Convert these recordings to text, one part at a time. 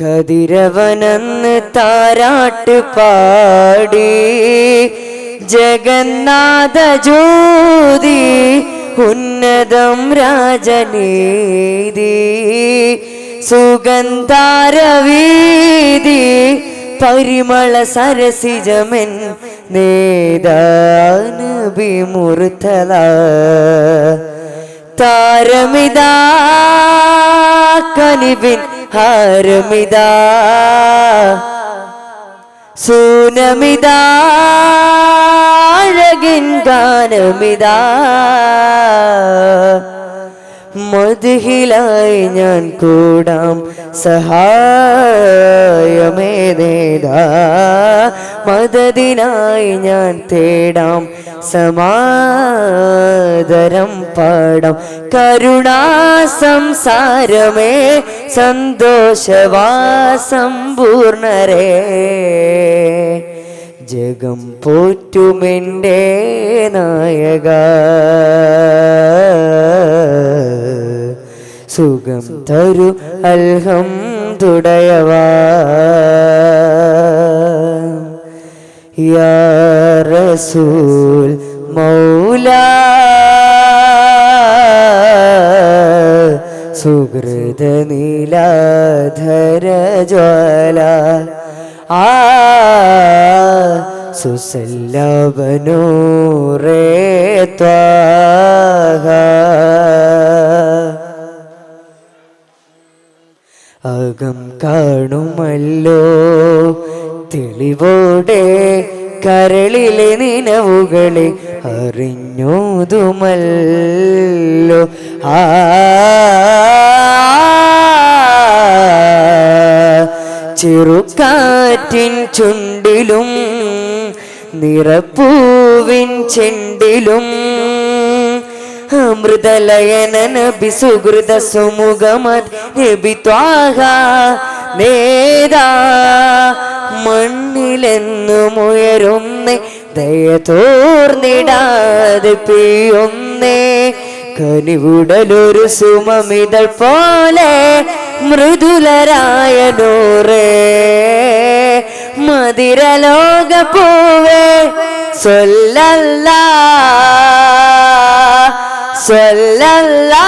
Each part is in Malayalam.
കതിരവനന്ന് താരാട്ട് പാടി. ജഗന്നാഥ ജ്യോതി ഉന്നതം രാജനീതി. സുഗന്ധാരവീതി പരിമള സരസിജമൻ നേതാനുഭിമുറുത്തല. താരമിതാ കനിവിൻ ஹாரமிதா. சூனமிதா. அழகின் கானமிதா. മധുഹിലായി ഞാൻ കൂടാം. സഹായമേ നേതാ മദതിനായി ഞാൻ തേടാം. സമാദരം പാടാം. കരുണാ സംസാരമേ സന്തോഷവാസം പൂർണരേ. ജഗം പോറ്റുമെന്റെ നായക. സുഖം തരു അൽഹം തുടയവ. റസൂൽ മൗല. സുഹൃത നീലാധര ജ്വല ആ സുസല്ലവനൂറേ ത്വാഹ. കാണുമല്ലോ. തെളിവോടെ കരളിലെ നിലവുകളെ അറിഞ്ഞോതുമല്ലോ. ആ ചെറുക്കാറ്റിൻ ചുണ്ടിലും നിറപ്പൂവിൻ ചെണ്ടിലും അമൃതലയന നബി സുഹൃത സുമുഖമത് നബി ത്വാഹ നേതാ. മണ്ണിലെന്നുമുയരുന്നേ ദയ തോർന്നിടാതെ പെയ്യുന്നേ. കനിവുടലൊരു സുമമിതൾ പോലെ മൃദുലരായ നൂറേ. മതിരലോക പൂവേ സൊല്ലല്ലാ. സൊല്ലല്ലാ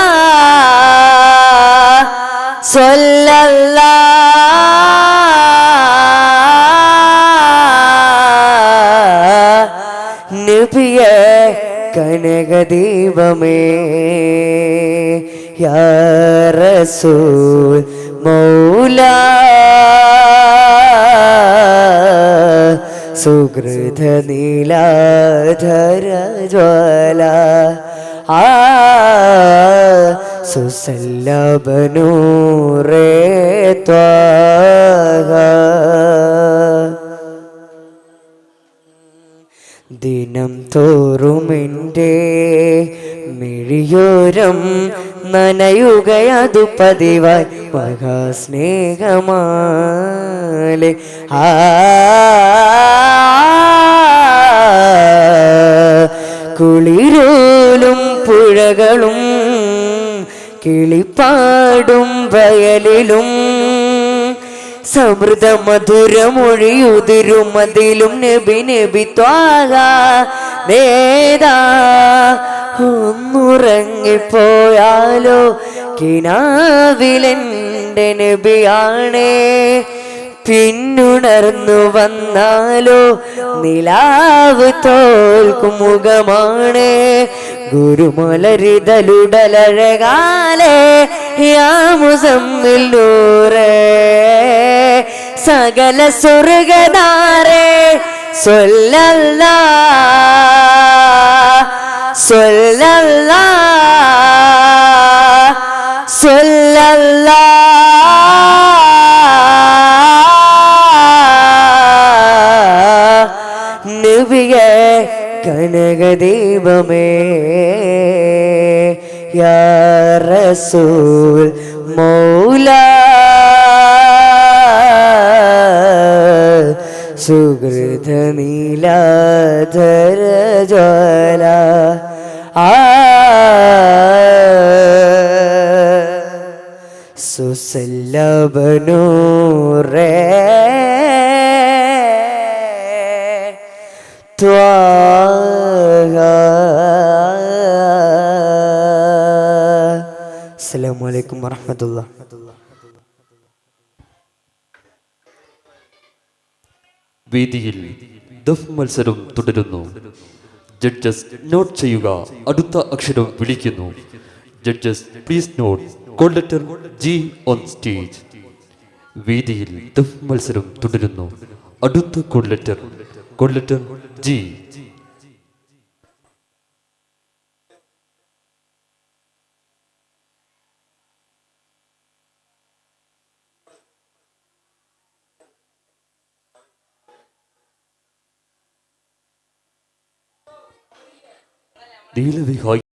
സൊല്ലല്ലാ. നബിയെ കനകദീപമേ യാ റസൂൽ മൗല. സുഹൃത നീലാധര ജ്വാല. ആ ദിനം തോറുമെന്റെ മിഴിയോരം നനയുകയതു പതിവായി മഹാസ്നേഹമാലെ. ആ. കുളിരോലും പുഴകളും കിളിപ്പാടും വയലിലും സമൃദ്ധ മധുരമൊഴിയുതിരുമതിലും നബി നബി ത്വാക നേതാ. ഒന്നുറങ്ങിപ്പോയാലോ കിനാവിലെന്റെ നബിയാണേ. പിന്നുണർന്നു വന്നാലോ നിലാവ് തോൽക്കും മുഖമാണ്. ഗുരുമലരിതലുടലഴകാലേ യാ മുസമ്മിൽ നൂറേ. സകല സ്വർഗദാരേ സൊല്ലല്ലാ സ്വല്ലല്ലാ. കനകദീപമേ യാ റസൂൽ മൗല സുഹൃത നീലാധര ജ്വല ആ സുസല്ലബനൂറേ ത്വാഹ അസ്സലാമു അലൈക്കും വറഹമത്തുള്ള. വേദിയിൽ ദഫ് മത്സരം തുടരുന്നു. ജഡ്ജസ് നോട്ട് ചെയ്യുക. അടുത്ത അക്ഷരം വിളിക്കുന്നു. Judges please note call letter G on stage വേദിയിൽ ദഫ് മത്സരം തുടരുന്നു. അടുത്ത call letter call letter G நீலதிகாய்